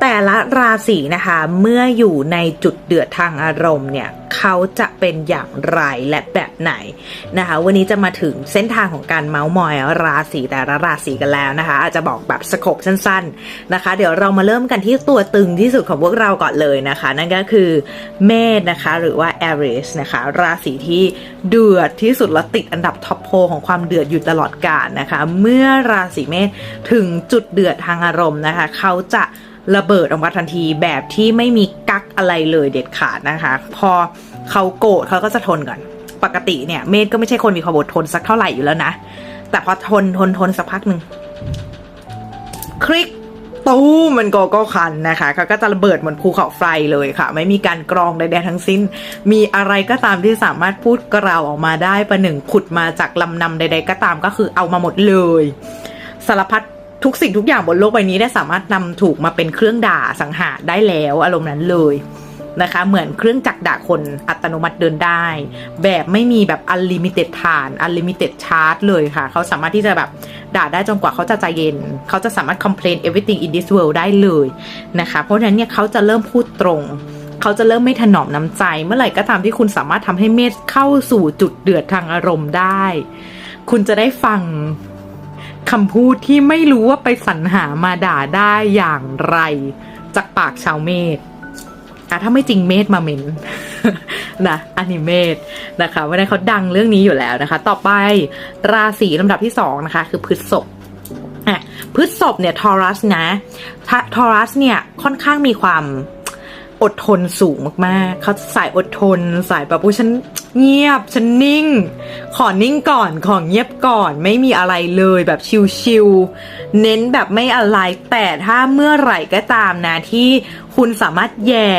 แต่ละราศีนะคะ เมื่ออยู่ในจุดเดือดทางอารมณ์เนี่ยเขาจะเป็นอย่างไรและแบบไหนนะคะ วันนี้จะมาถึงเส้นทางของการเมาส์มอยราศีแต่ละราศีกันแล้วนะคะ อาจจะบอกแบบสโคบสั้น ๆนะคะ เดี๋ยวเรามาเริ่มกันที่ตัวตึงที่สุดของพวกเราก่อนเลยนะคะ นั่นก็คือเมษนะคะ หรือว่า Aries นะคะ ราศีที่เดือดที่สุดและติดอันดับท็อปโพของความเดือดอยู่ตลอดกาลนะคะ เมื่อราศีเมษถึงจุดเดือดทางอารมณ์นะคะ เขาจะ ระเบิดออกมาทันทีแบบที่ไม่มีกักอะไรเลยเด็ดขาดนะคะ พอเขาโกรธเขาก็จะทนก่อน ปกติเนี่ย เมธก็ไม่ใช่คนมีความอดทนสักเท่าไหร่อยู่แล้วนะ แต่พอทนทนทนสักพักหนึ่งคลิกตู้มันกโก้คันนะคะเขาก็จะระเบิดเหมือนภูเขาไฟเลยค่ะ ไม่มีการกรองใดๆทั้งสิ้น มีอะไรก็ตามที่สามารถพูดกล่าวออกมาได้ประหนึ่งขุดมาจากลำนำใด ๆ ก็ตามก็คือเอามาหมดเลย สารพัด ทุกสิ่งทุกอย่างบนโลกใบนี้ได้สามารถนำถูกมาเป็นเครื่องด่าสังหารได้แล้วอารมณ์นั้นเลยนะคะ เหมือนเครื่องจักรด่าคนอัตโนมัติเดินได้ แบบไม่มีแบบ unlimited ฐาน unlimited charge เลยค่ะ เขาสามารถที่จะแบบด่าได้จนกว่าเขาจะใจเย็น เขาจะสามารถ complain everything in this world ได้เลยนะคะ เพราะฉะนั้นเนี่ยเขาจะเริ่มพูดตรง เขาจะเริ่มไม่ถนอมน้ำใจ เมื่อไหร่ก็ตามที่คุณสามารถทำให้เมธเข้าสู่จุดเดือดทางอารมณ์ได้ คุณจะได้ฟัง คำพูดที่ไม่รู้ว่าไปสรรหามาด่าได้อย่างไร จากปากชาวเมธอะถ้าไม่จริงเมธมาเมนนะอนนี้เมธนะคะวันนี้เขาดังเรื่องนี้อยู่แล้วนะคะ ต่อไปราศีลำดับที่สองนะคะ คือพฤษภอะพฤษภเนี่ยทอรัสนะทอรัสเนี่ยค่อนข้างมีความอดทนสูงมากๆ เขาสายอดทนสายแบบว่าฉัน เงียบฉันนิ่ง ขอนิ่งก่อนขอเงียบก่อนไม่มีอะไรเลยแบบชิลๆเน้นแบบไม่อะไรแต่ถ้าเมื่อไหร่ก็ตามนะที่คุณสามารถแย่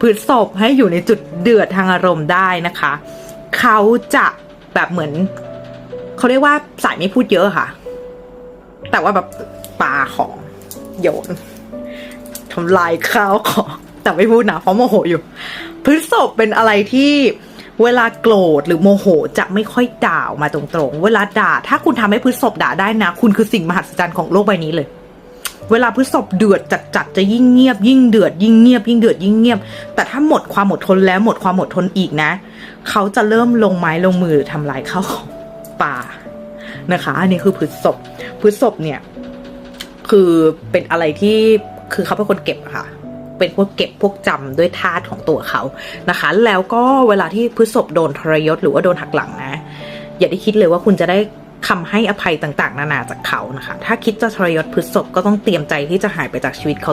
พืชศพให้อยู่ในจุดเดือดทางอารมณ์ได้นะคะ เขาจะแบบเหมือน เขาเรียกว่าสายไม่พูดเยอะค่ะ แต่ว่าแบบปาของโยนทำลายข้าวของแต่ไม่พูดนะเพราะโมโหอยู่พฤษภเป็นอะไรที่ เวลาโกรธหรือโมโหจะไม่ค่อยด่าออกมาตรงๆ เวลาด่า ถ้าคุณทำให้พฤษภด่าได้นะ คุณคือสิ่งมหัศจรรย์ของโลกใบนี้เลย เวลาพฤษภเดือดจัดๆจะยิ่งเงียบ ยิ่งเดือดยิ่งเงียบ ยิ่งเดือดยิ่งเงียบ แต่ถ้าหมดความอดทนแล้วหมดความอดทนอีกนะ เขาจะเริ่มลงไม้ลงมือทำลายข้าวของป่านะคะ อันนี้คือพฤษภพฤษภเนี่ย คือเป็นอะไรที่คือเขาเป็นคนเก็บอะค่ะ เป็นพวกเก็บพวกจำด้วยธาตุของตัวเขานะคะ แล้วก็เวลาที่พฤษภโดนทรยศหรือว่าโดนหักหลังนะ อย่าได้คิดเลยว่าคุณจะได้คำให้อภัยต่างๆ นานาจากเขานะคะ ถ้าคิดจะทรยศพฤษภก็ต้องเตรียมใจที่จะหายไปจากชีวิตเขา